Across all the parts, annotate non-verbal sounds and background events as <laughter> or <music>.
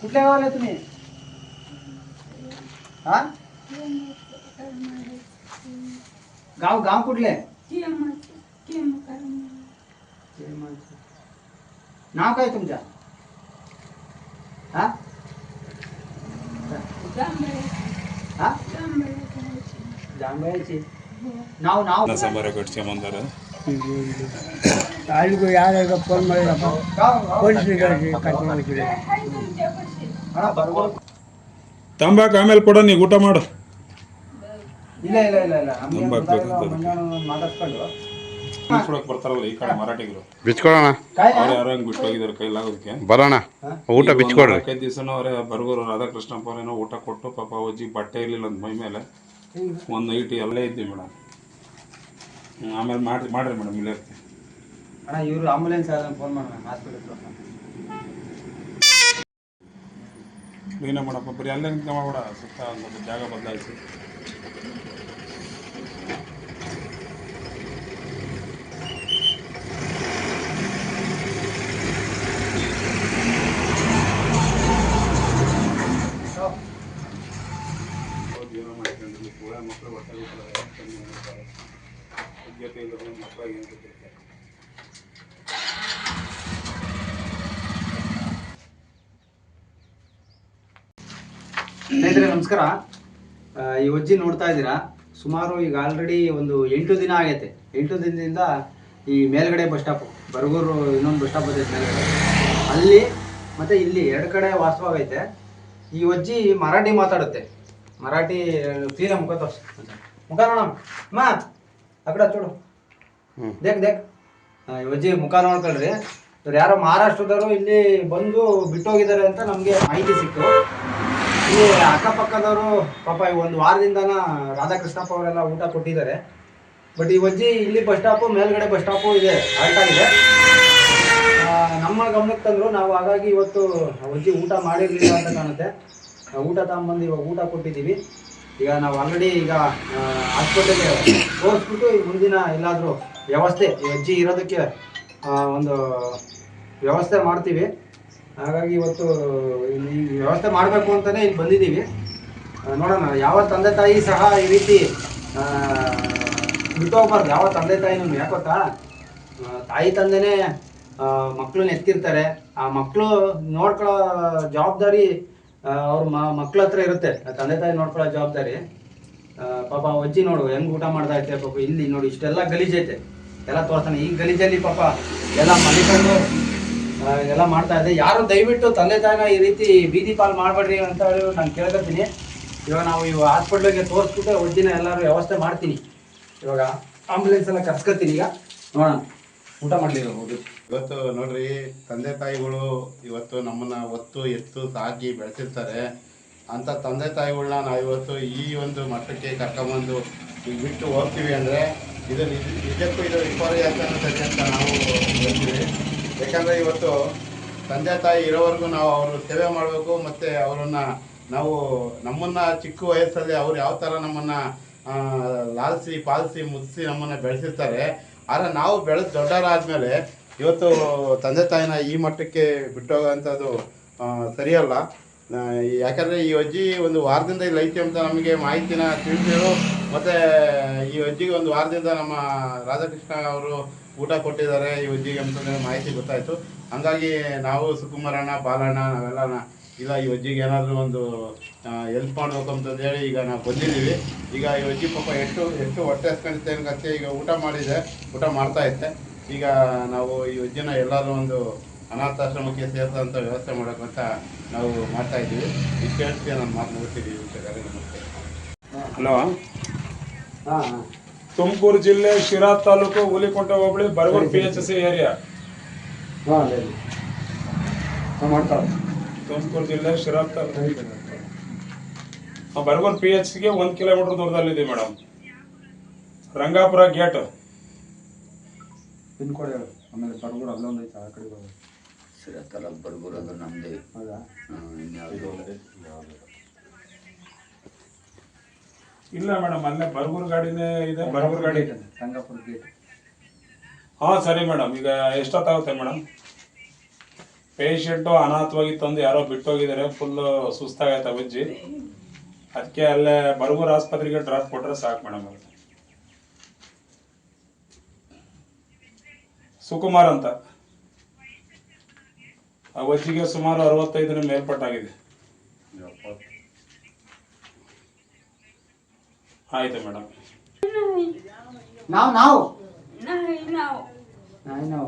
कुठल्या गावाला आहे तुम्ही? हा? गाव गाव कुठले नाव काय तुमच्या हा? हा? जांभळ्याचे नाव नाव कसा बरं ಅಲ್ಲಿಗೂ ಫೋನ್ ಪೊಲೀಸರಿಗೆ ಕಟ್ ತಂಬಾಕು ಆಮೇಲೆ ಕೊಡ ನೀವು ಊಟ ಮಾಡು. ಇಲ್ಲ ಇಲ್ಲ ಬರ್ತಾರಲ್ಲ ಈ ಕಡೆ ಮರಾಠಿಗರು ಹಂಗೆ ಬರೋಣ. ಊಟ ಬಿಚ್ಕೊಡ್ರಿ. ದಿವಸನೂ ರಾಧಾಕೃಷ್ಣಪ್ಪ ಊಟ ಕೊಟ್ಟು ಪಾಪ ಅಜ್ಜಿ ಬಟ್ಟೆ ಇರಲಿಲ್ಲ ಅಂತ ಮೈ ಮೇಲೆ. ಒಂದು ನೈಟ್ ಅಲ್ಲೇ ಇದ್ವಿ ಮೇಡಮ್. ಆಮೇಲೆ ಮಾಡಿ ಮಾಡ್ರಿ ಮೇಡಮ್ ಇಲ್ಲೇ ಅಣ್ಣ ಇವರು ಆಂಬುಲೆನ್ಸ್ ಫೋನ್ ಮಾಡೋಣ ಹಾಸ್ಪಿಟಲ್ ನೀನೇ ಮಾಡಪ್ಪ ಬರೀ ಅಲ್ಲೇ ನಿಂತ್ಕೊಂಡ್ ಮಾಡ್ಬೇಡ ಸುತ್ತ ಒಂದು ಜಾಗ ಬದಲಾಯಿಸಿ ಏನೋ ಮಾಡ್ಕೊಂಡು ಕೂಡ ಮಕ್ಕಳು ಹೊಟ್ಟೆ ಜೊತೆ ಮಕ್ಕಳಿಗೆ ಏನು ಗೊತ್ತಿರ್ತಾರೆ ಸ್ನೇಹಿತರೆ ನಮಸ್ಕಾರ. ಈ ಒಜ್ಜಿ ನೋಡ್ತಾ ಇದ್ದೀರಾ? ಸುಮಾರು ಈಗ ಆಲ್ರೆಡಿ ಒಂದು ಎಂಟು ದಿನ ಆಗೈತೆ. ಎಂಟು ದಿನದಿಂದ ಈ ಮೇಲ್ಗಡೆ ಬಸ್ ಸ್ಟಾಪ್ ಬರಗೂರು ಇನ್ನೊಂದು ಬಸ್ ಸ್ಟಾಪ್ ಬರ್ತೈತೆ ಮೇಲ್ಗಡೆ. ಅಲ್ಲಿ ಮತ್ತೆ ಇಲ್ಲಿ ಎರಡು ಕಡೆ ವಾಸವಾಗೈತೆ ಈ ಒಜ್ಜಿ ಮರಾಠಿ ಮಾತಾಡುತ್ತೆ. ಮರಾಠಿ ಕ್ಲೀನ ಮುಖ ತೋರ್ಸ್. ಮುಖ ನೋಡಮ್ಮ. ಅಮ್ಮ ಆ ಕಡೆ ಚೂಡು ದೇಕ್ ದೇಕ್. ಅಜ್ಜಿ ಮುಖ ನೋಡ್ಕೊಳ್ರಿ. ಇವ್ರು ಯಾರೋ ಮಹಾರಾಷ್ಟ್ರದವರು ಇಲ್ಲಿ ಬಂದು ಬಿಟ್ಟೋಗಿದ್ದಾರೆ ಅಂತ ನಮಗೆ ಮಾಹಿತಿ ಸಿಕ್ತು. ಇಲ್ಲಿ ಅಕ್ಕಪಕ್ಕದವರು ಪಾಪ ಈ ಒಂದು ವಾರದಿಂದನ ರಾಧಾಕೃಷ್ಣಪ್ಪ ಅವರೆಲ್ಲ ಊಟ ಕೊಟ್ಟಿದ್ದಾರೆ. ಬಟ್ ಈ ಅಜ್ಜಿ ಇಲ್ಲಿ ಬಸ್ ಸ್ಟಾಪು ಮೇಲ್ಗಡೆ ಬಸ್ ಸ್ಟಾಪು ಇದೆ ಆಗಿದೆ. ನಮ್ಮ ಗಮನಕ್ಕೆ ತಂದ್ರು ನಾವು ಹಾಗಾಗಿ ಇವತ್ತು ಅಜ್ಜಿ ಊಟ ಮಾಡಿರಲಿಲ್ಲ ಅಂತ ಕಾಣುತ್ತೆ. ಊಟ ತಗೊಂಬಂದು ಇವಾಗ ಊಟ ಕೊಟ್ಟಿದ್ದೀವಿ. ಈಗ ನಾವು ಆಲ್ರೆಡಿ ಈಗ ಹಾಸ್ಪಿಟಲ್ಗೆ ತೋರಿಸ್ಬಿಟ್ಟು ಈ ಮುಂದಿನ ಎಲ್ಲಾದರೂ ವ್ಯವಸ್ಥೆ, ಈ ಅಜ್ಜಿ ಇರೋದಕ್ಕೆ ಒಂದು ವ್ಯವಸ್ಥೆ ಮಾಡ್ತೀವಿ. ಹಾಗಾಗಿ ಇವತ್ತು ಇಲ್ಲಿ ವ್ಯವಸ್ಥೆ ಮಾಡಬೇಕು ಅಂತಲೇ ಇಲ್ಲಿ ಬಂದಿದ್ದೀವಿ. ನೋಡೋಣ, ಯಾವ ತಂದೆ ತಾಯಿ ಸಹ ಈ ರೀತಿ ಬಿಟ್ಟೋಗ್ಬಾರ್ದು ಯಾವ ತಂದೆ ತಾಯಿನೂ ಯಾಕೆ ಗೊತ್ತಾ? ತಾಯಿ ತಂದೆನೇ ಮಕ್ಕಳನ್ನ ಎತ್ತಿರ್ತಾರೆ ಆ ಮಕ್ಕಳು ನೋಡ್ಕೊಳ್ಳೋ ಜವಾಬ್ದಾರಿ ಅವ್ರ ಮಕ್ಳ ಹತ್ರ ಇರುತ್ತೆ. ತಂದೆ ತಾಯಿ ನೋಡ್ಕೊಳ್ಳೋ ಜವಾಬ್ದಾರಿ. ಪಾಪ ಅಜ್ಜಿ ನೋಡು, ಹೆಂಗ್ ಊಟ ಮಾಡ್ತಾ ಐತೆ ಪಾಪ ಇಲ್ಲಿ ನೋಡಿ, ಇಷ್ಟೆಲ್ಲ ಗಲೀಜೈತೆ. ಎಲ್ಲ ತೋರ್ತಾನೆ ಈ ಗಲೀಜಲ್ಲಿ ಪಾಪ ಎಲ್ಲ ಮಲಿಕೊಂಡು ಆ, ಎಲ್ಲ ಮಾಡ್ತಾ ಇದ್ದೆ. ಯಾರು ದಯವಿಟ್ಟು ತಂದೆ ತಾಯಿನ ಈ ರೀತಿ ಬೀದಿ ಪಾಲ್ ಮಾಡಬೇಡ್ರಿ ಅಂತ ಹೇಳಿ ನಾನು ಕೇಳ್ಕೊತೀನಿ. ಇವಾಗ ನಾವು ಇವಾಗ ಹಾಸ್ಪಿಟ್ಲಿಗೆ ತೋರಿಸ್ಬಿಟ್ಟು ದಿನ ಎಲ್ಲರೂ ವ್ಯವಸ್ಥೆ ಮಾಡ್ತೀನಿ. ಇವಾಗ ಆಂಬುಲೆನ್ಸ್ ಎಲ್ಲ ಕರ್ಸ್ಕೊತೀನಿ ಈಗ. ನೋಡೋಣ. ಊಟ ಮಾಡಲಿ ಹೋಗಿ ಇವತ್ತು ನೋಡ್ರಿ ತಂದೆ ತಾಯಿಗಳು ಇವತ್ತು ನಮ್ಮನ್ನ ಒತ್ತು ಎತ್ತು ಸಾಕಿ ಬೆಳೆಸಿರ್ತಾರೆ. ಅಂತ ತಂದೆ ತಾಯಿಗಳನ್ನ ನಾವು ಇವತ್ತು ಈ ಒಂದು ಮಟ್ಟಕ್ಕೆ ಕರ್ಕೊಂಬಂದು ಈಗ ಬಿಟ್ಟು ಹೋಗ್ತೀವಿ ಅಂದರೆ ಇದು ನಿಜ- ನಿಜಕ್ಕೂ ಇದು ವಿಪರ್ಯಾಸ ಅಂತ ನಾವು ಹೇಳ್ತೀವಿ. ಯಾಕಂದರೆ ಇವತ್ತು ತಂದೆ ತಾಯಿ ಇರೋವರೆಗೂ ನಾವು ಅವರು ಸೇವೆ ಮಾಡಬೇಕು, ಮತ್ತು ಅವರನ್ನು ನಾವು ನಮ್ಮನ್ನು ಚಿಕ್ಕ ವಯಸ್ಸಲ್ಲಿ ಅವ್ರು ಯಾವ ಥರ ನಮ್ಮನ್ನು ಲಾಲಿಸಿ, ಪಾಲಿಸಿ, ಮುದಿಸಿ ನಮ್ಮನ್ನು ಬೆಳೆಸಿರ್ತಾರೆ. ಆದರೆ ನಾವು ಬೆಳೆದು ದೊಡ್ಡರಾದಮೇಲೆ ಇವತ್ತು ತಂದೆ ತಾಯಿನ ಈ ಮಟ್ಟಕ್ಕೆ ಬಿಟ್ಟೋಗೋಂಥದ್ದು ಸರಿಯಲ್ಲ. ಯಾಕಂದರೆ ಈ ಅಜ್ಜಿ ಒಂದು ವಾರದಿಂದ ಇಲ್ಲಿ ಐತಿ ಅಂತ ನಮಗೆ ಮಾಹಿತಿನ ತಿಳಿಸಿದ್ರು. ಮತ್ತು ಈ ಅಜ್ಜಿಗೆ ಒಂದು ವಾರದಿಂದ ನಮ್ಮ ರಾಧಾಕೃಷ್ಣ ಅವರು ಊಟ ಕೊಟ್ಟಿದ್ದಾರೆ ಈ ಅಜ್ಜಿಗೆ ಅಂತಂದ್ರೆ ಮಾಹಿತಿ ಗೊತ್ತಾಯಿತು. ಹಂಗಾಗಿ ನಾವು ಸುಕುಮಾರಣ್ಣ ಬಾಲಣ್ಣ ನಾವೆಲ್ಲ ಇಲ್ಲ ಈ ಅಜ್ಜಿಗೆ ಏನಾದರೂ ಒಂದು ಹೆಲ್ಪ್ ಮಾಡಬೇಕು ಅಂತಂದು ಹೇಳಿ ಈಗ ನಾವು ಬಂದಿದ್ದೀವಿ. ಈಗ ಈ ಅಜ್ಜಿ ಪಾಪ ಎಷ್ಟು ಎಷ್ಟು ಹೊಟ್ಟೆ ಹಸ್ಕೊಂಡಿತ್ತೆ ಅನ್ಕತ್ತೆ ಈಗ ಊಟ ಮಾಡಿದೆ ಊಟ ಮಾಡ್ತಾ ಇತ್ತೆ ಈಗ ನಾವು ಈ ಅಜ್ಜಿನ ಎಲ್ಲರೂ ಒಂದು ಅನಾಥಾಶ್ರಮಕ್ಕೆ ಸೇರಿಸೋಂಥ ವ್ಯವಸ್ಥೆ ಮಾಡೋಕ್ಕಂತ ಅಂತ ನಾವು ಮಾಡ್ತಾ ಇದ್ದೀವಿ. ಇಷ್ಟು ಹೇಳ್ತೀವಿ ನಾನು ಮಾತು ಮುಗಿಸ್ತೀವಿ ಹಲೋ. ಹಾಂ ಹಾಂ ತುಮಕೂರು ಜಿಲ್ಲೆ Sira taluk Hulikonda hobli Baraguru P H C area Tumakuru ಜಿಲ್ಲೆ ಶಿರಾ ತಾಲೂಕು. ಬರಗೂರು ಪಿ ಎಚ್ಗೆ ಒಂದು ಕಿಲೋಮೀಟರ್ ದೂರದಲ್ಲಿದೆ madam Rangapura gate pin code ಹೇಳು. ಆಮೇಲೆ ಬರಗೂರು ಅಲ್ಲೊಂದು ಐತೆ ಆ ಕಡೆ ಹೋಗು. ಬರಗೂರು ಅದು ನಮ್ಮದೇ ಹೌದಾ? ಇನ್ಯಾವುದು. ಇಲ್ಲ ಮೇಡಮ್ ಅಲ್ಲೇ ಬರ್ಗೂರ್ ಗಾಡಿನೇ ಇದೆ ಬರಗೂರು ಗಾಡಿ. ಇದೆ ಸಂಗಾಪುರ ಗೇಟ್. ಹಾಂ ಸರಿ ಮೇಡಮ್ ಈಗ ಎಷ್ಟೊತ್ತಾಗುತ್ತೆ ಮೇಡಮ್? ಪೇಷಂಟು ಅನಾಥವಾಗಿ ತಂದು ಯಾರೋ ಬಿಟ್ಟೋಗಿದ್ದಾರೆ ಫುಲ್ಲು ಸುಸ್ತಾಗೈತೆ ಬಜ್ಜಿ ಅದಕ್ಕೆ ಅಲ್ಲೇ ಬರಗೂರು ಆಸ್ಪತ್ರೆಗೆ ಡ್ರಾಪ್ ಕೊಟ್ಟರೆ ಸಾಕು ಮೇಡಮ್ ಅವ್ರಿಗೆ. ಸುಕುಮಾರ್ ಅಂತ. ಅವಜ್ಜಿಗೆ ವಜ್ಜಿಗೆ ಸುಮಾರು ಅರವತ್ತೈದರ ಮೇಲ್ಪಟ್ಟಾಗಿದೆ. ಆಯ್ತು ಮೇಡಮ್ नाव नाव नाही नाव नाही नाव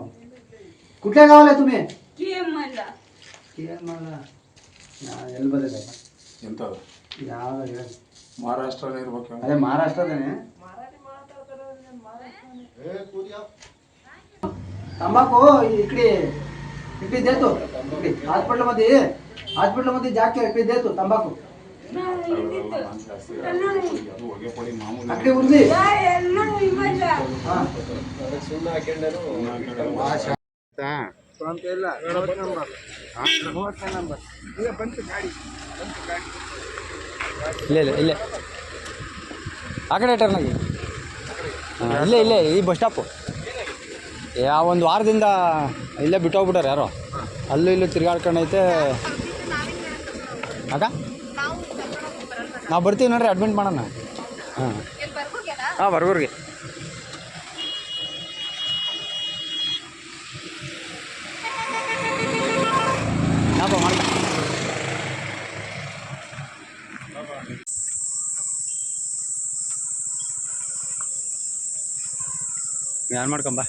कुठल्या गावाला तुम्ही के मला मला ಎಲ್ಲಿ ಬಂದಿದೆ ಎಂಥದ್ದು ಯಾವ ಹೇಳಿ ಮಹಾರಾಷ್ಟ್ರನೇ ಇರ್ಬೇಕು ಅದೇ ಮಹಾರಾಷ್ಟ್ರದನೇ तंबाखू इकडे इकडे देतो इकडे हॉस्पिटलमध्ये हॉस्पिटलमध्ये जाके इकडे देतो तंबाखू ಇಲ್ಲ ಇಲ್ಲ ಇಲ್ಲೇ ಆ ಕಡೆ ಟರ್ನ್ ಆಗಿ ಇಲ್ಲೇ ಇಲ್ಲೇ, ಈ ಬಸ್ ಸ್ಟಾಪು ಯಾ ಒಂದು ವಾರದಿಂದ ಇಲ್ಲೇ ಬಿಟ್ಟೋಗ್ಬಿಟ್ಟಾರೆ ಯಾರೋ. ಅಲ್ಲೂ ಇಲ್ಲೂ ತಿರ್ಗಾಡ್ಕೊಂಡೈತೆ. ಅಕ್ಕ? ನಾವು ಬರ್ತೀವಿ ನೋಡ್ರಿ ಅಡ್ಮಿಟ್ ಮಾಡೋಣ ಹಾಂ ಹಾಂ ಬರ್ಗೂರ್ಗೆ ಹಾಂ ಮಾಡ್ತಾ ಯಾರು ಮಾಡ್ಕೊಂಬ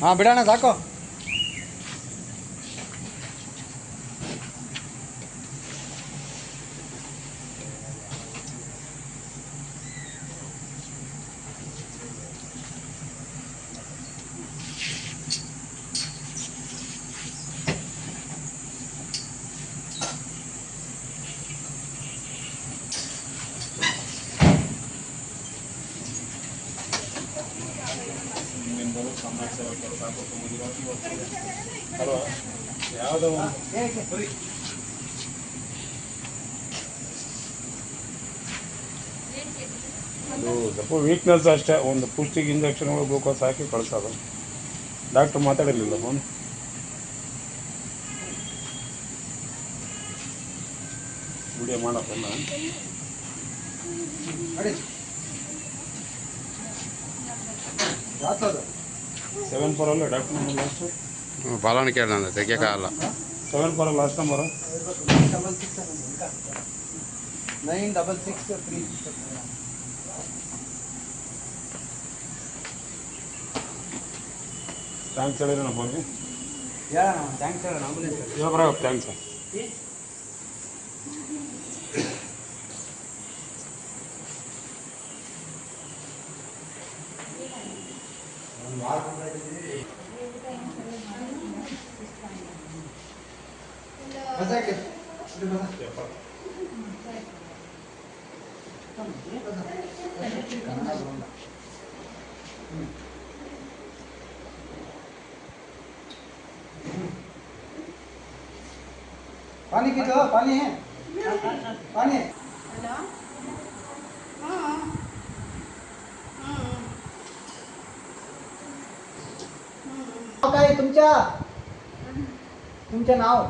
હા બેડાના થાકો ಬಿಡೋಣ ಅಲ್ವಾ ಯಾವುದೋ ಅದು ಸ್ವಲ್ಪ ವೀಕ್ನೆಸ್ ಅಷ್ಟೇ, ಒಂದು ಪುಷ್ಟಿಗೆ ಇಂಜೆಕ್ಷನ್ಗಳು ಗ್ಲೂಕೋಸ್ ಹಾಕಿ ಕಳಿಸೋದು. ಡಾಕ್ಟ್ರ್ ಮಾತಾಡಿರಲಿಲ್ಲ ಫೋನ್ ವಿಡಿಯೋ ಮಾಡಪ್ಪ ಸೆವೆನ್ ಫೋರ್ ಅಲ್ಲ ಡಾಕ್ಟರ್ ನಂಬರ್ ಲಾಸ್ಟು ಬಾಲವನ ಕೇಳ್ದಂದ ತೆಗಿಯೋಕ್ಕಾಗಲ್ಲ seven four last number double six nine double six three thanks ಹೇಳಿದ್ರೆ ನಮ್ಮ ಫೋನ್ಗೆ ಯಾ ಥ್ಯಾಂಕ್ಸ್ ಹೇಳೋಣ ambulance thanks sir What's that? तुमचं नाव?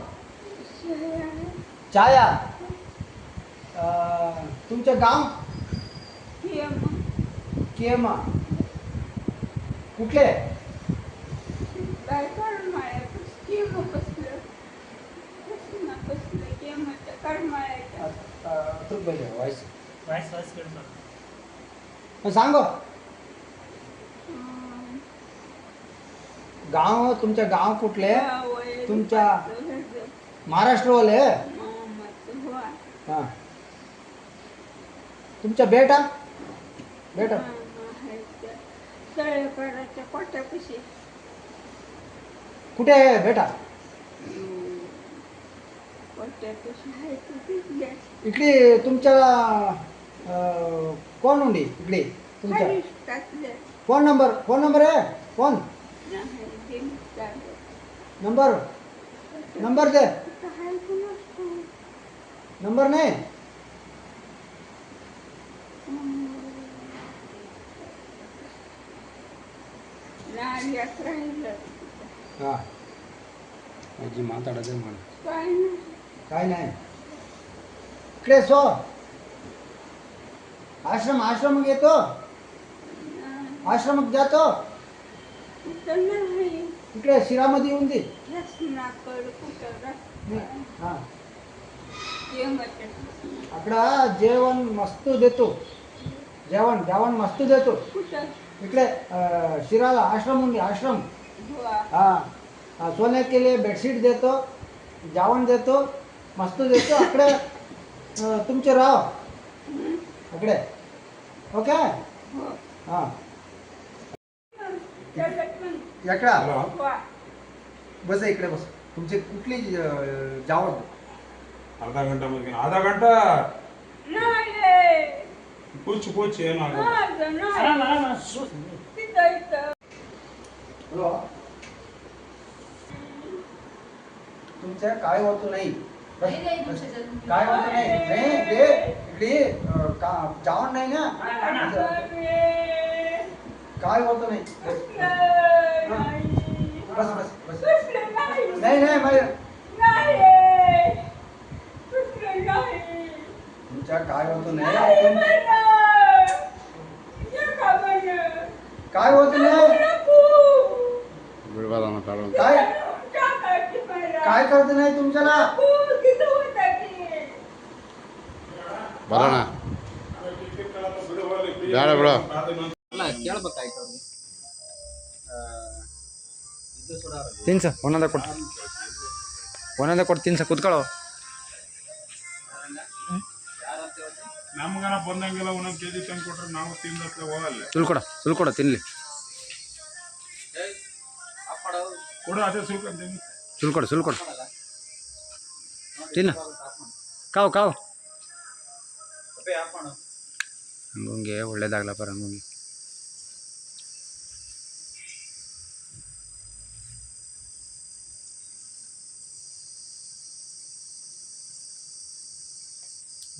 छाया. अं, तुमचं गाव? केमा. कुठले? काय गाव तुमच्या गाव कुठले तुमच्या महाराष्ट्रवाले? हां तुमच्या बेटा? बेटा? कुठे आहे बेटा? इकडे तुमच्या कोण उंडी इकडे? तुमच्या. फोन नंबर फोन नंबर आहे? फोन. नंबर नंबर दे कुठं आहे कुणास ठाऊक. नंबर नाही नाल्यात राहिलं हां माझी ಮಾತಾಡೋದೇ ಮಾಡು काय नाही काय नाही इकडे सो नाही इकडे शिरामध्ये येऊन दे. राहतं. हाँ. अकडा जेवण मस्त देतो. जेवण जेवण मस्त देतो. इकडे शिराला आश्रम उंडी आश्रम. हाँ. सोने के बेडशीट देतो, जेवण देतो, मस्त देतो. राव. अकडे ओके? हो. बस इकडे बस. तुमचे कुछ जाओ अर्धा घंटा मध्ये. अर्धा घंटा? कुछ कुछ ಏನು हॅलो. तुमच्या काय होत नहीं? काय होत नाही? नाही ते इकडे. जावण नाही ना? काय होतं नाही बस बस बस नाही नाही माझ्या तुमच्या काय होतं नाही? काय होत नाही? काय? काय करत नाही तुमच्याला? बरं ना. ಕೇಳ್ಬೇಕಾಯ್ತು ಅವ್ರಿಗೆ. ತಿನ್ಸ ಒಂದೊಂದ ಕೊಟ್ಟು ಒಂದೊಂದ ಕೊಟ್ಟು ತಿನ್ಸ ಕುತ್ಕೊಳ್ಳೋ. ನಮ್ಗನ ಬಂದಂಗೆಲ್ಲ ಒಂದೊಂದು ಕೆ ಜಿ ತಂದು ಕೊಟ್ರೆ ನಾವು ತಿಂದತ್ಲೆ ಹೋಗಲ್ಲ. ಸುಲ್ಕೊಡ ಸುಲ್ಕೊಡ ತಿನ್ಲಿ. ಕೊಡು ಅದೇ ಸುಲ್ಕೊಂತೀನಿ ಸುಲ್ಕೊಡು ಸುಲ್ಕೊಡು. ತಿನ್ನ. ಕಾವು ಕಾವು. ಹಂಗೆ ಒಳ್ಳೇದಾಗ್ಲಪ್ಪ ರಂಗಂಗೆ.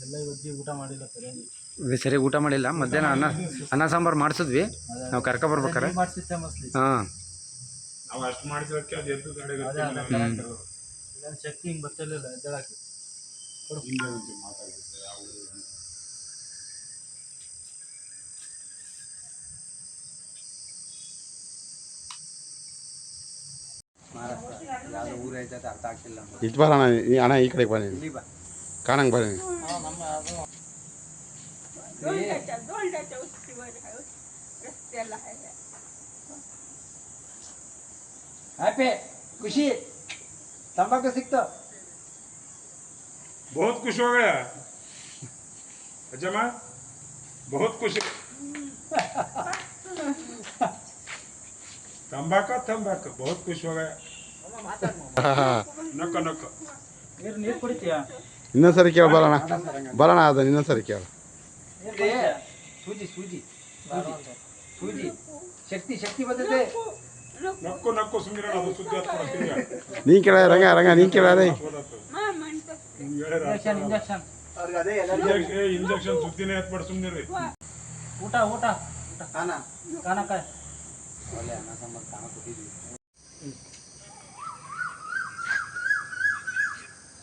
ಇದು ಸರಿ ಊಟ ಮಾಡಿಲ್ಲ. ಮಧ್ಯಾಹ್ನ ಅನ್ನ ಅನ್ನ ಸಾಂಬಾರು ಮಾಡಿಸಿದ್ವಿ. ನಾವು ಕರ್ಕ ಬರ್ಬೇಕಾರೆ. ಹಾಂ. ನಾವು ಅಷ್ಟು ಮಾಡಿಸೋಕ್ಕೆ ಅದು ಎದ್ದು ಕಡೆಗೆ ಶಕ್ತಿ ಹಿಂಗೆ ಬರ್ತಿರ್ಲಿಲ್ಲ ಎದ್ದೇಳಕ್ಕೆ. ಹಿಂದೆ ಒಂದು ಮಾತಾಡಿದ್ದೆ ಯಾವ ಯಾವ್ದೋ ಊರು ಐತೆ ಅಂತ ಅರ್ಥ ಆಗ್ತಿಲ್ಲ ನಮ್ಗೆ. ಇಟ್ಟು ಬರೋಣ ಈ ಅಣ್ಣ ಈ ಕಡೆಗೆ ಬನ್ನಿ ಇಲ್ಲಿ ಬಾ. ಕಾಣಂಗೆ ಬನ್ನಿ दोंडाच्या दोंडाच्या उस्तीवर आहे रस्त्याला आहे ಹ್ಯಾಪಿ ಖುಷಿ ತಂಬಾಕು ಸಿಕ್ತು बहुत खुश हो गया अजमा बहुत खुश तंबाका तंबाका बहुत खुश हो गया नक्का नक्का ನೀರು ನೀರು ಕುಡಿತೀಯಾ ಇನ್ನೊಂದು ಸರಿ ಬರೋಣ. ಬರೋಣ ಅದನ್ನ ಇನ್ನೊಂದು ಸರಿ ಕೇಳು. ಸೂಜಿ ಸೂಜಿ ಸೂಜಿ ಶಕ್ತಿ ಶಕ್ತಿ ನಕ್ಕು ನಕ್ಕು ಅದು ಕೇಳ ರಂಗ ರಂಗ ನೀನು ಕೇಳ ಅದೇ. ಇಂಜೆಕ್ಷನ್ ಸುದ್ದಿನೇ ಸುಮ್ಮನೆ ಊಟ ಊಟ. ಕಾನ? ಕಾನಕ ಒಳ್ಳೆ ಅನ್ನ ಸಾಂಬಾರು ಕಾಣ ಕೊಟ್ಟಿದ್ವಿ.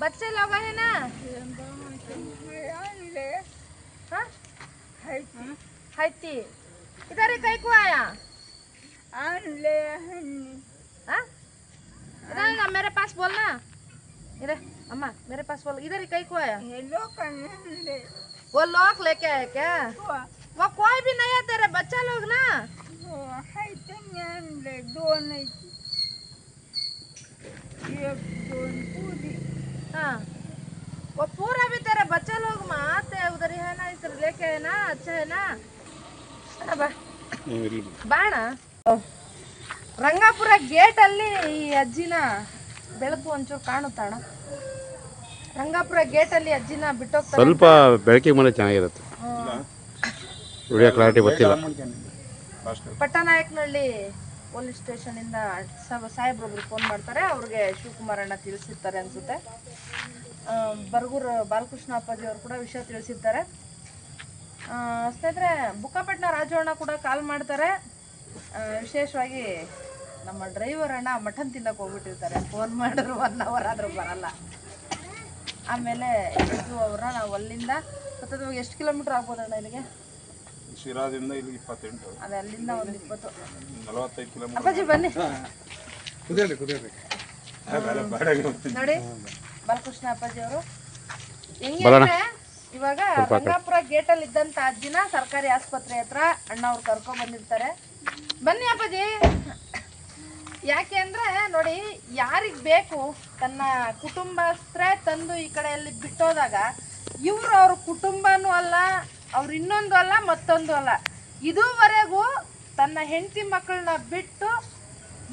बच्चे लोग है ना हैती इधर कई को आया ले इधर ना मेरे पास बोलना इधर अम्मा मेरे पास बोल इधर कई को आया हेलो वो लोग लेके आया क्या वो कोई भी नहीं है तेरे बच्चा लोग ना दो नहीं एक दो पूरी वो पूरा भी तेरे बच्चे लोग माँ आते हैं उधर ही है ना इधर लेके है ना अच्छा है ना ಅಣ್ಣ ಬಾ ಇಲ್ಲಿ ಬಾಣ ರಂಗಾಪುರ ಗೇಟ್ ಅಲ್ಲಿ ಈ ಅಜ್ಜಿನ ಬೆಳಕು ಒಂಚೂರು ಕಾಣುತ್ತಾಣ ರಂಗಾಪುರ ಗೇಟ್ ಅಲ್ಲಿ ಅಜ್ಜಿನ ಬಿಟ್ಟೋಗ್ತಾರೆ ಸ್ವಲ್ಪ ಬೆಳಕಿಗೆ ಮನೆ ಚೆನ್ನಾಗಿರುತ್ತೆ ವಿಡಿಯೋ ಕ್ಲಾರಿಟಿ ಗೊತ್ತಿಲ್ಲ ಪಟ್ಟನಾಯಕನಹಳ್ಳಿ police station ಇಂದ ಸಾಬ್- ಸಾಹೇಬ್ರೊಬ್ರು ಫೋನ್ ಮಾಡ್ತಾರೆ, ಅವ್ರಿಗೆ ಶಿವಕುಮಾರ್ ಅಣ್ಣ ತಿಳಿಸಿರ್ತಾರೆ ಅನ್ಸುತ್ತೆ. ಬರಗೂರು ಬಾಲಕೃಷ್ಣ ಅಪ್ಪಾಜಿ ಅವರು ಕೂಡ ವಿಷಯ ತಿಳಿಸಿರ್ತಾರೆ. ಸ್ನೇಹಿತರೆ ಬುಕ್ಕಾಪಟ್ಟಣ ರಾಜಣ್ಣ ಕೂಡ ಕಾಲ್ ಮಾಡ್ತಾರೆ. ವಿಶೇಷವಾಗಿ ನಮ್ಮ ಡ್ರೈವರ್ ಅಣ್ಣ ಮಟನ್ ತಿನ್ನಕ್ಕೆ ಹೋಗ್ಬಿಟ್ಟಿರ್ತಾರೆ. ಫೋನ್ ಮಾಡಿದ್ರು ಒನ್ ಅವರ್ ಆದರೂ ಬರಲ್ಲ. ಆಮೇಲೆ ಇದು ಅವರ ನಾವು ಅಲ್ಲಿಂದ ಸತತವಾಗಿ ಎಷ್ಟು ಕಿಲೋಮೀಟ್ರ್ ಆಗ್ಬೋದಣ್ಣ ಇಲ್ಲಿಗೆ? ಶಿರಾದಿಂದ ಇಲ್ಲಿ ಇಪ್ಪತ್ತೆಂಟು. ಅದೇ ಅಲ್ಲಿಂದ ಒಂದು ಇಪ್ಪತ್ತು. ನಲವತ್ತೈದು ಕಿಲೋಮೀಟರ್. ಅಪ್ಪಾಜಿ ಬನ್ನಿ. ಕುದಿಯಲಿ ಕುದಿಯಲಿ. ನೋಡಿ ಬಾಲಕೃಷ್ಣ ಅಪ್ಪಾಜಿ ಅವರು. ಹೆಂಗೆ ಇವಾಗ ರಂಗಾಪುರ ಗೇಟ್ ಅಲ್ಲಿ ಇದ್ದಂತ ಅಜ್ಜಿನ ಸರ್ಕಾರಿ ಆಸ್ಪತ್ರೆ ಹತ್ರ ಅಣ್ಣ ಅವ್ರು ಕರ್ಕೊಂಡ್ ಬಂದಿರ್ತಾರೆ. ಬನ್ನಿ ಅಪ್ಪಾಜಿ. ಯಾಕೆ ಅಂದ್ರೆ ನೋಡಿ ಯಾರಿಗ್ ಬೇಕು ತನ್ನ ಕುಟುಂಬಸ್ಥರೇ ತಂದು ಈ ಕಡೆಯಲ್ಲಿ ಬಿಟ್ಟೋದಾಗ ಇವ್ರು ಅವ್ರ ಕುಟುಂಬನೂ ಅಲ್ಲ ಅವ್ರ ಇನ್ನೊಂದು ಅಲ್ಲ ಮತ್ತೊಂದು ಅಲ್ಲ. ಇದುವರೆಗೂ ತನ್ನ ಹೆಂಡತಿ ಮಕ್ಕಳನ್ನ ಬಿಟ್ಟು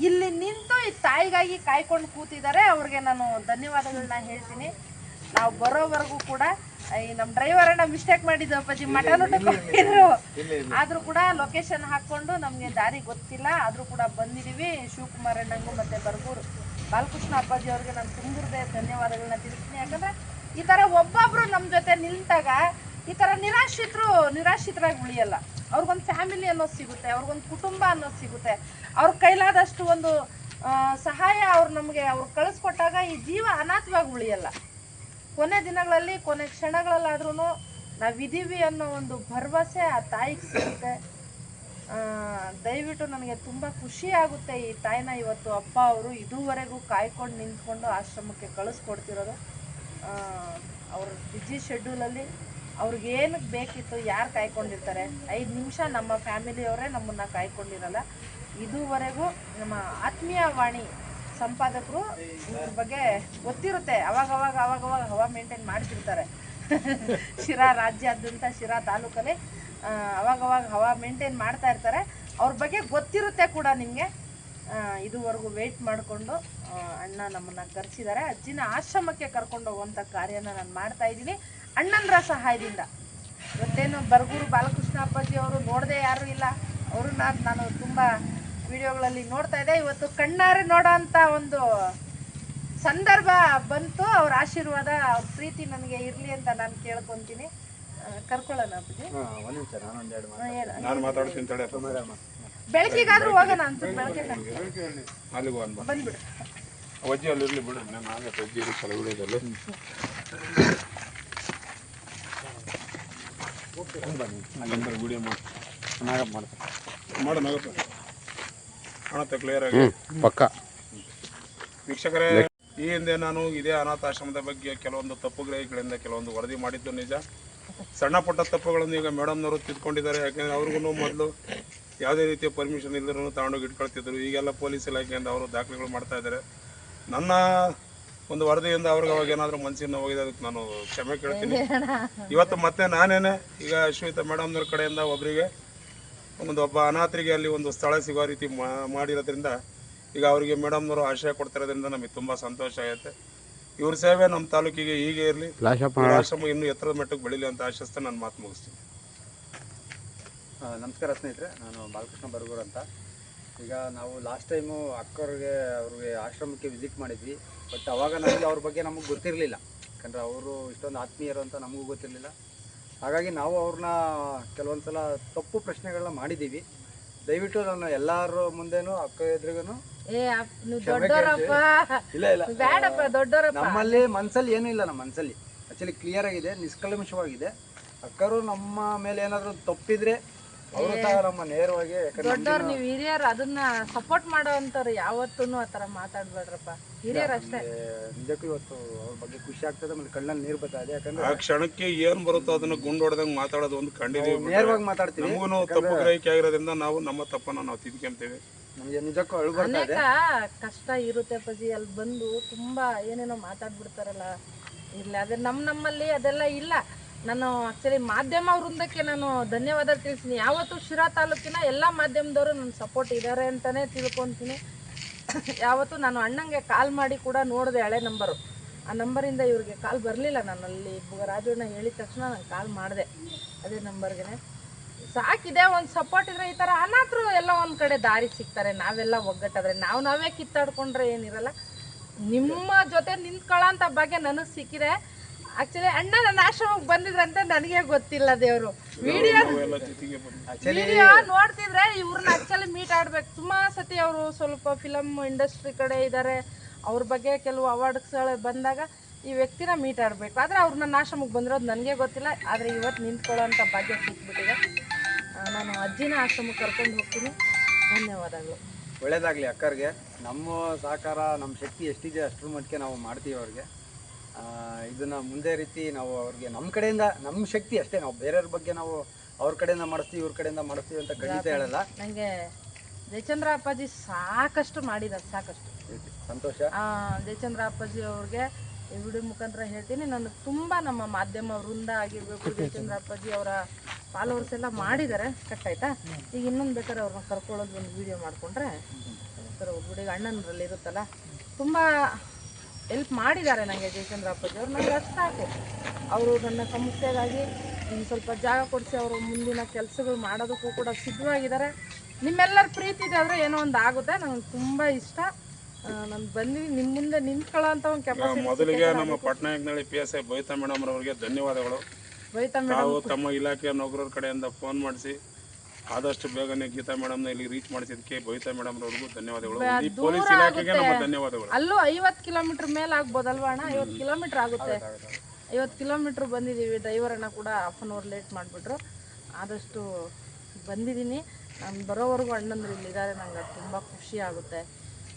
ಇಲ್ಲಿ ನಿಂತು ಈ ತಾಯಿಗಾಗಿ ಕಾಯ್ಕೊಂಡು ಕೂತಿದ್ದಾರೆ. ಅವ್ರಿಗೆ ನಾನು ಧನ್ಯವಾದಗಳನ್ನ ಹೇಳ್ತೀನಿ. ನಾವು ಬರೋವರೆಗೂ ಕೂಡ ಈ ನಮ್ಮ ಡ್ರೈವರ್ ಅಣ್ಣ ಮಿಸ್ಟೇಕ್ ಮಾಡಿದ್ದು ಅಪ್ಪಾಜಿ ಮಟನ್ ಊಟಕ್ಕೆ ಆದರೂ ಕೂಡ ಲೊಕೇಶನ್ ಹಾಕ್ಕೊಂಡು ನಮಗೆ ದಾರಿ ಗೊತ್ತಿಲ್ಲ. ಆದರೂ ಕೂಡ ಬಂದಿದ್ದೀವಿ ಶಿವಕುಮಾರ್ ಅಣ್ಣಂಗೂ ಮತ್ತೆ ಬರ್ಗೂರು ಬಾಲಕೃಷ್ಣ ಅಪ್ಪಾಜಿ ಅವ್ರಿಗೆ ನಾನು ತುಂಬಿರದೆ ಧನ್ಯವಾದಗಳನ್ನ ತಿಳಿಸ್ತೀನಿ. ಯಾಕಂದ್ರೆ ಈ ಥರ ಒಬ್ಬೊಬ್ರು ನಮ್ಮ ಜೊತೆ ನಿಂತಾಗ ಈ ಥರ ನಿರಾಶ್ರಿತರು, ನಿರಾಶ್ರಿತರಾಗಿ ಉಳಿಯಲ್ಲ. ಅವ್ರಿಗೊಂದು ಫ್ಯಾಮಿಲಿ ಅನ್ನೋದು ಸಿಗುತ್ತೆ, ಅವ್ರಿಗೊಂದು ಕುಟುಂಬ ಅನ್ನೋದು ಸಿಗುತ್ತೆ. ಅವ್ರ ಕೈಲಾದಷ್ಟು ಒಂದು ಸಹಾಯ ಅವ್ರು ನಮಗೆ, ಅವ್ರು ಕಳಿಸ್ಕೊಟ್ಟಾಗ ಈ ಜೀವ ಅನಾಥವಾಗಿ ಉಳಿಯಲ್ಲ. ಕೊನೆ ದಿನಗಳಲ್ಲಿ, ಕೊನೆ ಕ್ಷಣಗಳಲ್ಲಾದ್ರೂ ನಾವಿದ್ದೀವಿ ಅನ್ನೋ ಒಂದು ಭರವಸೆ ಆ ತಾಯಿಗೆ ಸಿಗುತ್ತೆ. ದಯವಿಟ್ಟು ನನಗೆ ತುಂಬ ಖುಷಿ ಆಗುತ್ತೆ ಈ ತಾಯಿನ ಇವತ್ತು ಅಪ್ಪ ಅವರು ಇದುವರೆಗೂ ಕಾಯ್ಕೊಂಡು ನಿಂತ್ಕೊಂಡು ಆಶ್ರಮಕ್ಕೆ ಕಳಿಸ್ಕೊಡ್ತಿರೋದು. ಅವ್ರ ಬಿಜಿ ಶೆಡ್ಯೂಲಲ್ಲಿ ಅವ್ರಿಗೆ ಏನಕ್ಕೆ ಬೇಕಿತ್ತು, ಯಾರು ಕಾಯ್ಕೊಂಡಿರ್ತಾರೆ? ಐದು ನಿಮಿಷ ನಮ್ಮ ಫ್ಯಾಮಿಲಿಯವರೇ ನಮ್ಮನ್ನು ಕಾಯ್ಕೊಂಡಿರಲ್ಲ. ಇದುವರೆಗೂ ನಮ್ಮ ಆತ್ಮೀಯ ವಾಣಿ ಸಂಪಾದಕರು ಇದ್ರ ಬಗ್ಗೆ ಗೊತ್ತಿರುತ್ತೆ. ಅವಾಗ ಅವಾಗ ಅವಾಗ ಹವಾ ಮೇಂಟೈನ್ ಮಾಡ್ತಿರ್ತಾರೆ. <laughs> ಶಿರಾ ರಾಜ್ಯಾದ್ಯಂತ, ಶಿರಾ ತಾಲೂಕಲ್ಲಿ ಅವಾಗವಾಗ ಅವಾಗ ಅವಾಗ ಹವಾ ಮೇಂಟೈನ್ ಮಾಡ್ತಾ ಇರ್ತಾರೆ. ಅವ್ರ ಬಗ್ಗೆ ಗೊತ್ತಿರುತ್ತೆ ಕೂಡ ನಿಮಗೆ. ಇದುವರೆಗೂ ವೆಯ್ಟ್ ಮಾಡಿಕೊಂಡು ಅಣ್ಣ ನಮ್ಮನ್ನು ಕರೆಸಿದ್ದಾರೆ. ಅಜ್ಜಿನ ಆಶ್ರಮಕ್ಕೆ ಕರ್ಕೊಂಡು ಹೋಗುವಂಥ ಕಾರ್ಯನ ನಾನು ಮಾಡ್ತಾ ಇದ್ದೀನಿ. ಅಣ್ಣನರ ಸಹಾಯದಿಂದ. ಇವತ್ತೇನು ಬರಗೂರು ಬಾಲಕೃಷ್ಣ ಅಪ್ಪಾಜಿ ಅವರು ನೋಡದೆ ಯಾರು ಇಲ್ಲ. ಅವ್ರನ್ನ ನಾನು ತುಂಬ ವಿಡಿಯೋಗಳಲ್ಲಿ ನೋಡ್ತಾ ಇದ್ದೆ. ಇವತ್ತು ಕಣ್ಣಾರೆ ನೋಡೋ ಅಂಥ ಒಂದು ಸಂದರ್ಭ ಬಂತು. ಅವ್ರ ಆಶೀರ್ವಾದ ಅವ್ರ ಪ್ರೀತಿ ನನಗೆ ಇರಲಿ ಅಂತ ನಾನು ಕೇಳ್ಕೊತೀನಿ. ಕರ್ಕೊಳ್ಳೋಣ ಅಪ್ಪಾಜಿ. ಹೋಗೋಣ ನಿಮಿಷ ನಾನೊಂದು ಎರಡು ಹಾ, ಹೇಳು. ನಾನು ಮಾತಾಡ್ತೀನಿ ತಡೆ ಬೆಳಕಿಗಾದ್ರೂ ಹೋಗೋಣ ಅನ್ಸುತ್ತೆ ಬೆಳಕಿಗೆ ಅಲ್ಲಿಗೆ ಒಂದು ಬಂದ್ಬಿಡು ಅಜ್ಜಿ ಅಲ್ಲಿ ಇರಲಿ ಬಿಡು ನಾನು ಆಗತ್ತೆ ಅಜ್ಜಿ ಇರುತ್ತಲ್ಲ ವಿಡಿಯೋದಲ್ಲಿ ಅಲ್ಲಿಂದ ವಿಡಿಯೋ ಮಾಡಿ ನಾಗಪ್ಪ ಮಾಡ್ತಾರೆ ಮಾಡು ನಾಗಪ್ಪ ಕಾಣುತ್ತೆ ಕ್ಲಿಯರ್ ಆಗಿ ಪಕ್ಕ. ವೀಕ್ಷಕರೇ ಈ ಹಿಂದೆ ನಾನು ಇದೇ ಅನಾಥಾಶ್ರಮದ ಬಗ್ಗೆ ಕೆಲವೊಂದು ತಪ್ಪು ಗ್ರಹಿಗಳಿಂದ ಕೆಲವೊಂದು ವರದಿ ಮಾಡಿದ್ದು ನಿಜ. ಸಣ್ಣ ಪುಟ್ಟ ತಪ್ಪುಗಳನ್ನು ಈಗ ಮೇಡಮ್ನವರು ತಿದ್ಕೊಂಡಿದ್ದಾರೆ. ಯಾಕೆಂದ್ರೆ ಅವ್ರಿಗೂ ಮೊದಲು ಯಾವುದೇ ರೀತಿಯ ಪರ್ಮಿಷನ್ ಇಲ್ಲರೂ ತಗೊಂಡೋಗಿ ಇಟ್ಕೊಳ್ತಿದ್ರು. ಈಗೆಲ್ಲ ಪೊಲೀಸ್ ಇಲಾಖೆಯಿಂದ ಅವರು ದಾಖಲೆಗಳು ಮಾಡ್ತಾ ಇದ್ದಾರೆ. ನನ್ನ ಒಂದು ವರದಿಯಿಂದ ಅವ್ರಿಗೆ ಅವಾಗ ಏನಾದರೂ ಮನಸ್ಸಿನ ಹೋಗಿದೆ ಅದಕ್ಕೆ ನಾನು ಕ್ಷಮೆ ಕೇಳ್ತೀನಿ. ಇವತ್ತು ಮತ್ತೆ ನಾನೇನೆ ಈಗ ಶ್ವೇತಾ ಮೇಡಮ್ನವ್ರ ಕಡೆಯಿಂದ ಒಬ್ಬರಿಗೆ ಒಂದು ಒಬ್ಬ ಅನಾಥರಿಗೆ ಅಲ್ಲಿ ಒಂದು ಸ್ಥಳ ಸಿಗೋ ರೀತಿ ಮಾಡಿರೋದ್ರಿಂದ ಈಗ ಅವರಿಗೆ ಮೇಡಮ್ನವರು ಆಶಯ ಕೊಡ್ತಿರೋದ್ರಿಂದ ನಮಗೆ ತುಂಬ ಸಂತೋಷ ಆಗುತ್ತೆ. ಇವ್ರ ಸೇವೆ ನಮ್ಮ ತಾಲೂಕಿಗೆ ಹೀಗೆ ಇರಲಿ. ಆಶ್ರಮ ಇನ್ನೂ ಎತ್ತರದ ಮಟ್ಟಕ್ಕೆ ಬೆಳೀಲಿ ಅಂತ ಆಶಿಸ್ತಾ ನಾನು ಮಾತು ಮುಗಿಸ್ತೀನಿ. ಆ, ನಮಸ್ಕಾರ ಸ್ನೇಹಿತರೆ ನಾನು ಬಾಲಕೃಷ್ಣ ಬರ್ಗೂರ್ ಅಂತ. ಈಗ ನಾವು ಲಾಸ್ಟ್ ಟೈಮು ಅಕ್ಕವ್ರಿಗೆ ಅವ್ರಿಗೆ ಆಶ್ರಮಕ್ಕೆ ವಿಸಿಟ್ ಮಾಡಿದ್ವಿ. ಬಟ್ ಅವಾಗ ನಮಗೆ ಅವ್ರ ಬಗ್ಗೆ ನಮಗೆ ಗೊತ್ತಿರಲಿಲ್ಲ. ಯಾಕಂದರೆ ಅವರು ಇಷ್ಟೊಂದು ಆತ್ಮೀಯರು ಅಂತ ನಮಗೂ ಗೊತ್ತಿರಲಿಲ್ಲ. ಹಾಗಾಗಿ ನಾವು ಅವ್ರನ್ನ ಕೆಲವೊಂದು ಸಲ ತಪ್ಪು ಪ್ರಶ್ನೆಗಳನ್ನ ಮಾಡಿದ್ದೀವಿ. ದಯವಿಟ್ಟು ನಾನು ಎಲ್ಲರ ಮುಂದೆನೂ ಅಕ್ಕ ಎದುರಿಗೂ ಇಲ್ಲ ಇಲ್ಲ. ನಮ್ಮಲ್ಲಿ ಮನ್ಸಲ್ಲಿ ಏನೂ ಇಲ್ಲ ನಮ್ಮ ಮನ್ಸಲ್ಲಿ. ಆಕ್ಚುಲಿ ಕ್ಲಿಯರ್ ಆಗಿದೆ ನಿಷ್ಕಲ್ಮಶವಾಗಿದೆ. ಅಕ್ಕರು ನಮ್ಮ ಮೇಲೆ ಏನಾದರೂ ತಪ್ಪಿದ್ರೆ ಅವರು ಸಹ ನಮ್ಮ ನೇರವಾಗಿ ಯಾಕಂದ್ರೆ ದೊಡ್ಡವ್ರು ನೀವು ಹಿರಿಯರು ಅದನ್ನ ಸಪೋರ್ಟ್ ಮಾಡೋವಂಥವ್ರು ಯಾವತ್ತೂ ಆ ಥರ ಮಾತಾಡ್ಬೇಡ್ರಪ್ಪ. ಹಿರಿಯರು ಅಷ್ಟೇ. ನಿಜಕ್ಕೂ ಇವತ್ತು ಅವ್ರ ಬಗ್ಗೆ ಖುಷಿ ಆಗ್ತದೆ ಆಮೇಲೆ ಕಣ್ಣಲ್ಲಿ ನೀರು ಬರ್ತಾ ಇದೆ. ಯಾಕಂದ್ರೆ ಆ ಕ್ಷಣಕ್ಕೆ ಏನ್ ಬರುತ್ತೋ ಅದನ್ನ ಗುಂಡು ಹೊಡೆದಂಗ್ ಮಾತಾಡೋದು ಒಂದು ಕಂಡಿದೀವಿ ನೇರವಾಗಿ ಮಾತಾಡ್ತೀವಿ. ನಮಗೂ ತಪ್ಪು ಗ್ರಹಿಕೆ ಆಗಿರೋದ್ರಿಂದ ನಾವು ನಮ್ಮ ತಪ್ಪನ್ನ ನಾವು ತಿದ್ಕೊಂತೇವೆ. ನಮಗೆ ನಿಜಕ್ಕೂ ಅಳು ಬರ್ತಾ ಇದೆ. ಅನೇಕ ಕಷ್ಟ ಇರುತ್ತೆ ಪಜಿ ಅಲ್ಲಿ ಬಂದು ತುಂಬಾ ಏನೇನೋ ಮಾತಾಡ್ಬಿಡ್ತಾರಲ್ಲ. ಇಲ್ಲ ಅದೇ ನಮ್ಮ ನಮ್ಮಲ್ಲಿ ಅದೆಲ್ಲ ಇಲ್ಲ. ನಾನು ಆಕ್ಚುಲಿ ಮಾಧ್ಯಮ ವೃಂದಕ್ಕೆ ನಾನು ಧನ್ಯವಾದ ತಿಳಿಸ್ತೀನಿ. ಯಾವತ್ತೂ ಶಿರಾ ತಾಲೂಕಿನ ಎಲ್ಲ ಮಾಧ್ಯಮದವರು ನನ್ನ ಸಪೋರ್ಟ್ ಇದ್ದಾರೆ ಅಂತಾನೆ ತಿಳ್ಕೊತೀನಿ. <coughs> ಯಾವತ್ತೂ ನಾನು ಅಣ್ಣಂಗೆ ಕಾಲ್ ಮಾಡಿ ಕೂಡ ನೋಡಿದೆ ಹಳೆ ನಂಬರು ಆ ನಂಬರಿಂದ ಇವ್ರಿಗೆ ಕಾಲ್ ಬರಲಿಲ್ಲ ನಾನು. ಅಲ್ಲಿ ರಾಜಣ್ಣ ಹೇಳಿದ ತಕ್ಷಣ ನಾನು ಕಾಲ್ ಮಾಡಿದೆ ಅದೇ ನಂಬರ್ಗೆ ಸಾಕಿದೆ, ಒಂದು ಸಪೋರ್ಟ್ ಇದ್ರೆ ಈ ಥರ ಅನಾಥರು ಎಲ್ಲ ಒಂದು ಕಡೆ ದಾರಿ ಸಿಗ್ತಾರೆ. ನಾವೆಲ್ಲ ಒಗ್ಗಟ್ಟಾದ್ರೆ ನಾವು ನಾವೇ ಕಿತ್ತಾಡ್ಕೊಂಡ್ರೆ ಏನಿರಲ್ಲ. ನಿಮ್ಮ ಜೊತೆ ನಿಂತ್ಕೊಳ್ಳೋ ಅಂಥ ಬಗ್ಗೆ ನನಗೆ ಸಿಕ್ಕಿದೆ. ಆಕ್ಚುಲಿ ಅಣ್ಣ ನನ್ನ ಆಶ್ರಮಕ್ಕೆ ಬಂದಿದ್ರಂತ ನನಗೆ ಗೊತ್ತಿಲ್ಲ ದೇವರು. ವಿಡಿಯೋ ವಿಡಿಯೋ ನೋಡ್ತಿದ್ರೆ ಇವ್ರನ್ನ ಆಕ್ಚುಲಿ ಮೀಟ್ ಆಡ್ಬೇಕು. ತುಂಬಾ ಸತಿ ಅವರು ಸ್ವಲ್ಪ ಫಿಲಮ್ ಇಂಡಸ್ಟ್ರಿ ಕಡೆ ಇದ್ದಾರೆ ಅವ್ರ ಬಗ್ಗೆ ಕೆಲವು ಅವಾರ್ಡ್ಸ್ಗಳು ಬಂದಾಗ ಈ ವ್ಯಕ್ತಿನ ಮೀಟ್ ಆಡಬೇಕು. ಆದರೆ ಅವ್ರು ನನ್ನ ಆಶ್ರಮಕ್ಕೆ ಬಂದಿರೋದು ನನಗೆ ಗೊತ್ತಿಲ್ಲ. ಆದರೆ ಇವತ್ತು ನಿಂತ್ಕೊಳ್ಳೋಂಥ ಭಾಗ್ಯ ಸಿಕ್ಬಿಟ್ಟಿದೆ. ನಾನು ಅಜ್ಜಿನ ಆಶ್ರಮಕ್ಕೆ ಕರ್ಕೊಂಡು ಹೋಗ್ತೀನಿ. ಧನ್ಯವಾದಗಳು. ಒಳ್ಳೇದಾಗಲಿ ಅಕ್ಕರಿಗೆ. ನಮ್ಮ ಸಹಕಾರ ನಮ್ಮ ಶಕ್ತಿ ಎಷ್ಟಿದೆ ಅಷ್ಟರ ಮಟ್ಟಿಗೆ ನಾವು ಮಾಡ್ತೀವಿ ಅವ್ರಿಗೆ. ಇದನ್ನ ಮುಂದೆ ರೀತಿ ನಾವು ಅವ್ರಿಗೆ ನಮ್ಮ ಕಡೆಯಿಂದ ನಮ್ಮ ಶಕ್ತಿ ಅಷ್ಟೇ ನಾವು ಬೇರೆಯವ್ರ ಬಗ್ಗೆ ನಾವು ಅವ್ರ ಕಡೆಯಿಂದ ಮಾಡಿಸ್ತೀವಿ ಇವ್ರ ಕಡೆಯಿಂದ ಮಾಡಿಸ್ತೀವಿ ಅಂತ ಖಂಡಿತ ಹೇಳಲ್ಲ. ನನಗೆ ಜಯಚಂದ್ರ ಅಪ್ಪಾಜಿ ಸಾಕಷ್ಟು ಮಾಡಿದ್ದಾರೆ ಸಾಕಷ್ಟು. ಸಂತೋಷ. ಆ, ಜಯಚಂದ್ರ ಅಪ್ಪಾಜಿ ಅವ್ರಿಗೆ ಈ ವಿಡಿಯೋ ಮುಖಾಂತರ ಹೇಳ್ತೀನಿ ನನಗೆ ತುಂಬ ನಮ್ಮ ಮಾಧ್ಯಮ ವೃಂದ ಆಗಿರ್ಬೇಕು ಜಯಚಂದ್ರ ಅಪ್ಪಾಜಿ ಅವರ ಫಾಲೋವರ್ಸ್ ಎಲ್ಲ ಮಾಡಿದ್ದಾರೆ ಕಟ್ ಆಯ್ತಾ? ಈಗ ಇನ್ನೊಂದು ಬೇಕಾದ್ರೆ ಅವ್ರನ್ನ ಕರ್ಕೊಳ್ಳೋದು ಒಂದು ವಿಡಿಯೋ ಮಾಡಿಕೊಂಡ್ರೆ ಹುಡುಗಿ ಅಣ್ಣನರಲ್ಲಿ ಇರುತ್ತಲ್ಲ ತುಂಬ ಹೆಲ್ಪ್ ಮಾಡಿದ್ದಾರೆ ನನಗೆ ಜಯಚಂದ್ರ ಅಪ್ಪಾಜಿಯವರು ನನಗೆ ಅಷ್ಟು ಸಾಕು. ಅವರು ನನ್ನ ಸಂಸ್ಥೆಗಾಗಿ ಇನ್ನು ಸ್ವಲ್ಪ ಜಾಗ ಕೊಡಿಸಿ ಅವರು ಮುಂದಿನ ಕೆಲಸಗಳು ಮಾಡೋದಕ್ಕೂ ಕೂಡ ಸಿದ್ಧವಾಗಿದ್ದಾರೆ. ನಿಮ್ಮೆಲ್ಲರ ಪ್ರೀತಿ ಇದೆ ಆದರೆ ಏನೋ ಒಂದು ಆಗುತ್ತೆ ನನಗೆ ತುಂಬ ಇಷ್ಟ. ನಾನು ಬಂದ್ವಿ ನಿಮ್ಮ ಮುಂದೆ ನಿಂತ್ಕೊಳ್ಳೋ ಅಂತ ಒಂದು ಕೆಪಾಸಿಟಿ ಮೊದಲಿಗೆ ನಮ್ಮ Pattanayakanahalli P S I Baitha madam ಅವರಿಗೆ ಧನ್ಯವಾದಗಳು. ಬೈತಾ ಮೇಡಮ್ ತಮ್ಮ ಇಲಾಖೆಯ ನೌಕರರ ಕಡೆಯಿಂದ ಫೋನ್ ಮಾಡಿಸಿ. ಆದಷ್ಟು ಬೇಗನೆ ಗೀತಾ ಮೇಡಮ್ನ ಇಲ್ಲಿ ರೀಚ್ ಮಾಡಿಸಿದ್ದಕ್ಕೆ ಬೈತಾ ಮೇಡಮ್ ಅವ್ರಿಗೂ ಧನ್ಯವಾದಗಳು ಈ ಪೊಲೀಸ್ ಇಲಾಖೆಗೆ ನಮ್ಮ ಧನ್ಯವಾದಗಳು. ಅಲ್ಲೂ ಐವತ್ ಕಿಲೋಮೀಟರ್ ಮೇಲೆ ಆಗ್ಬೋದಲ್ವಾ ಅಣ್ಣ? ಐವತ್ತು ಕಿಲೋಮೀಟರ್ ಆಗುತ್ತೆ. ಐವತ್ ಕಿಲೋಮೀಟರ್ ಬಂದಿದ್ದೀವಿ. ಡ್ರೈವರ್ ಅಣ್ಣ ಕೂಡ ಹಾಫ್ ಆನ್ ಅವರ್ ಲೇಟ್ ಮಾಡಿಬಿಟ್ರು. ಆದಷ್ಟು ಬಂದಿದ್ದೀನಿ. ನಾನು ಬರೋವರೆಗೂ ಇಲ್ಲಿ ಇಲ್ಲಿದ್ದಾರೆ. ನಂಗೆ ತುಂಬ ಖುಷಿ ಆಗುತ್ತೆ.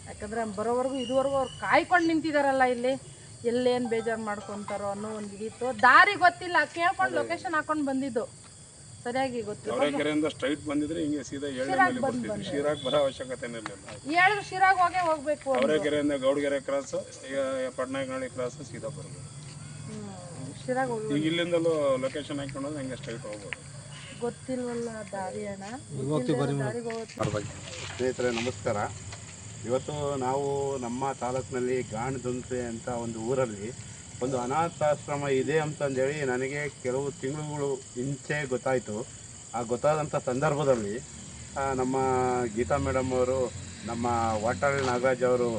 ಯಾಕಂದರೆ ಬರೋವರೆಗೂ ಇದುವರೆಗೂ ಅವ್ರು ಕಾಯ್ಕೊಂಡು ನಿಂತಿದ್ದಾರಲ್ಲ ಇಲ್ಲಿ. ಎಲ್ಲೇನು ಬೇಜಾರು ಮಾಡ್ಕೊತಾರೋ ಅನ್ನೋ ಒಂದು ಇದಿತ್ತು. ದಾರಿ ಗೊತ್ತಿಲ್ಲ. ಕೇಳ್ಕೊಂಡು ಲೊಕೇಶನ್ ಹಾಕೊಂಡು ಬಂದಿದ್ದು. ಸರಿಯಾಗಿ ಗೊತ್ತಿಲ್ಲ. ಅವರೆಕೆರೆಯಿಂದ ಸ್ಟ್ರೈಟ್ ಬಂದಿದ್ರೆ ಹಿಂಗೆ ಸೀದಾ ಏಳನೇ ಮೇಲೆ ಬರ್ತಿದ್ವಿ. ಶಿರಾಗ್ ಬರೋ ಅವಶ್ಯಕತೆ ಇರಲಿಲ್ಲ ಹೇಳಿದ್ರು ಶಿರಾಗ್ ಹೋಗೇ ಹೋಗ್ಬೇಕು ಅವರೆಕೆರೆಯಿಂದ ಗೌಡಗೆರೆ ಕ್ರಾಸ್ ಪಟ್ನಾಯಕನಹಳ್ಳಿ ಕ್ರಾಸ್ ಸೀದಾ ಬರ್ಬೋದು ಶಿರಾಗ್ ಹೋಗಿ ಈಗ ಇಲ್ಲಿಂದಲೂ ಲೊಕೇಶನ್ ಹಾಕೊಂಡ್ರೆ ಹಂಗೆ ಸ್ಟ್ರೈಟ್ ಹೋಗ್ಬೋದು. ಗೊತ್ತಿಲ್ವಲ್ಲ ದಾರಿ ಅಣ್ಣ. ಸ್ನೇಹಿತರೆ ನಮಸ್ಕಾರ. ಇವತ್ತು ನಾವು ನಮ್ಮ ತಾಲೂಕಿನಲ್ಲಿ ಗಾಣದುಂತೆ ಅಂತ ಒಂದು ಊರಲ್ಲಿ ಒಂದು ಅನಾಥಾಶ್ರಮ ಇದೆ ಅಂತಂದೇಳಿ ನನಗೆ ಕೆಲವು ತಿಂಗಳುಗಳು ಹಿಂಚೆ ಗೊತ್ತಾಯಿತು. ಆ ಗೊತ್ತಾದಂಥ ಸಂದರ್ಭದಲ್ಲಿ ನಮ್ಮ ಗೀತಾ ಮೇಡಮ್ ಅವರು ನಮ್ಮ ವಾಟಾಳ್ ನಾಗರಾಜ್ ಅವರು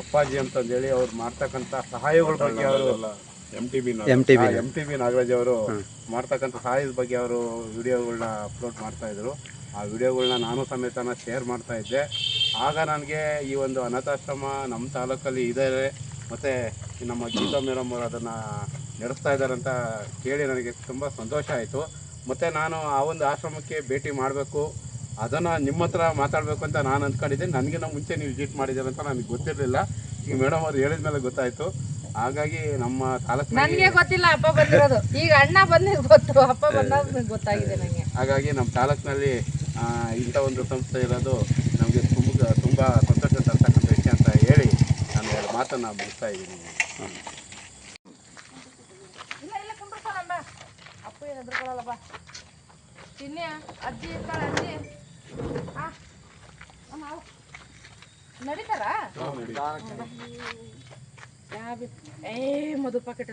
ಅಪ್ಪಾಜಿ ಅಂತಂದೇಳಿ ಅವ್ರು ಮಾಡ್ತಕ್ಕಂಥ ಸಹಾಯಗಳ ಬಗ್ಗೆ ಅವರು M T B M T B M T B Nagaraj ಅವರು ಮಾಡ್ತಕ್ಕಂಥ ಸಹಾಯದ ಬಗ್ಗೆ ಅವರು ವಿಡಿಯೋಗಳನ್ನ ಅಪ್ಲೋಡ್ ಮಾಡ್ತಾ ಇದ್ರು. ಆ ವಿಡಿಯೋಗಳನ್ನ ನಾನು ಸಮೇತನ ಶೇರ್ ಮಾಡ್ತಾ ಇದ್ದೆ. ಆಗ ನನಗೆ ಈ ಒಂದು ಅನಾಥಾಶ್ರಮ ನಮ್ಮ ತಾಲೂಕಲ್ಲಿ ಇದ್ದಾರೆ ಮತ್ತು ನಮ್ಮ ಗೀತಾ ಮೇಡಮ್ ಅವರು ಅದನ್ನು ನಡೆಸ್ತಾ ಇದ್ದಾರೆ ಅಂತ ಕೇಳಿ ನನಗೆ ತುಂಬ ಸಂತೋಷ ಆಯಿತು. ಮತ್ತು ನಾನು ಆ ಒಂದು ಆಶ್ರಮಕ್ಕೆ ಭೇಟಿ ಮಾಡಬೇಕು ಅದನ್ನು ನಿಮ್ಮ ಹತ್ರ ಮಾತಾಡಬೇಕು ಅಂತ ನಾನು ಅಂದ್ಕೊಂಡಿದ್ದೆ ನನಗಿನ್ನ ಮುಂಚೆ ನೀವು ವಿಸಿಟ್ ಮಾಡಿದ್ದೀರ ಅಂತ ನನಗೆ ಗೊತ್ತಿರಲಿಲ್ಲ. ಈಗ ಮೇಡಮ್ ಅವ್ರು ಹೇಳಿದ ಮೇಲೆ ಗೊತ್ತಾಯಿತು. ಹಾಗಾಗಿ ನಮ್ಮ ತಾಲೂಕಿನಲ್ಲಿ ನನಗೆ ಗೊತ್ತಿಲ್ಲ ಅಪ್ಪ ಬಂದಿರೋದು. ಈಗ ಅಣ್ಣ ಬಂದಿದ್ದು ಗೊತ್ತು. ಅಪ್ಪ ಬಂದಾಗ ಗೊತ್ತಾಗಿದೆ ನನಗೆ ಹಾಗಾಗಿ ನಮ್ಮ ತಾಲೂಕಿನಲ್ಲಿ ಇಂಥ ಒಂದು ಸಂಸ್ಥೆ ಇರೋದು ನಮಗೆ ತುಂಬ ತುಂಬ ಸಂತೋಷ ತರ್ತಕ್ಕಂಥ ವಿಷಯ ಅಂತ ಹೇಳಿ ನಾನು ಎರಡು ಮಾತನ್ನು ಮುಗಿಸ್ತಾ ಇದ್ದೀನಿ. ಅಪ್ಪ ಏನು ಚಿನ್ನಿ ಅಜ್ಜಿ ಇರ್ತಾಳೆ ಅಜ್ಜಿ. ಆ ನಾವು ನಡೀತಾರಾ? ಯಾವ ಏ ಮಧು ಪಾಕೆಟ್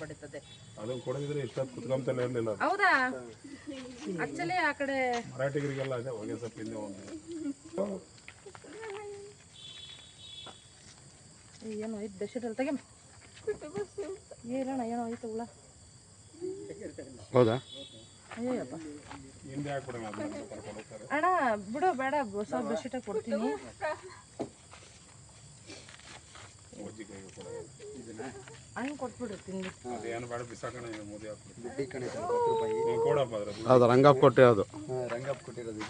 ಬಡಿತದೆ ಅದನ್ನ ಇಷ್ಟೊತ್ತು ಇರಲಿಲ್ಲ. ಹೌದಾ? ಆಕ್ಚುಲಿ ಆ ಕಡೆ. ಮರಾಠಿಗರಿಗೆಲ್ಲ ಅದೇ ಹೊಗೆ ಸೊಪ್ಪಿಂದ ಒಂದು ಏ, ಏನೋ ಐದು ಬೆಡ್ಶೀಟ್ ಅಲ್ಲಿ ತೆಗೆ ಏ ಇಲ್ಲಣ್ಣ ಏನೋ ಐತೆ ಹುಳ. ಹೌದಾ? ಅಯ್ಯಪ್ಪ ಅಣ್ಣ ಬಿಡು ಬೇಡ ಹೊಸ ಬೆಡ್ಶೀಟ ಕೊಡ್ತೀನಿ. ಹಣ್ಣು ಕೊಟ್ಬಿಡ್ರಿ ತಿಂದು ಬೇಡ ಬಿಸಾಕೋಣ ಕೊಟ್ಟಿರೋದು. ಮೋದಿ ಹಾಕ್ಬಿಡು ದುಡ್ಡಿ ಕಣೆ ಹತ್ತು ರೂಪಾಯಿ ನೀವು ಕೊಡಪ್ಪ ಅದ್ರ ಹೌದು ರಂಗಪ್ಪ ಕೊಟ್ಟೆ ಅದು ಹಾಂ ರಂಗಪ್ಪ ಕೊಟ್ಟಿರೋದು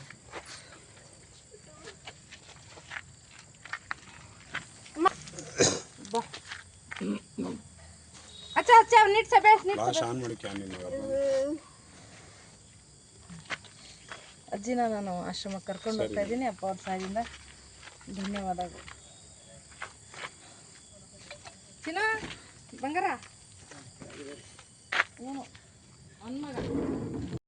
ನೀಟ್ ನೀಟ್ ಮಾಡಿ ಕ್ಯಾನ್ ನಿನ್ನ ಅಜ್ಜಿನ ನಾನು ಆಶ್ರಮಕ್ಕೆ ಕರ್ಕೊಂಡು ಹೋಗ್ತಾ ಇದ್ದೀನಿ. ಅಪ್ಪ ಅವ್ರ ಸಾಯಿಂದ ಧನ್ಯವಾದಗಳು. ಚಿನ್ನ ಬಂಗಾರ? ಏನು? ಹನ್ಮಗ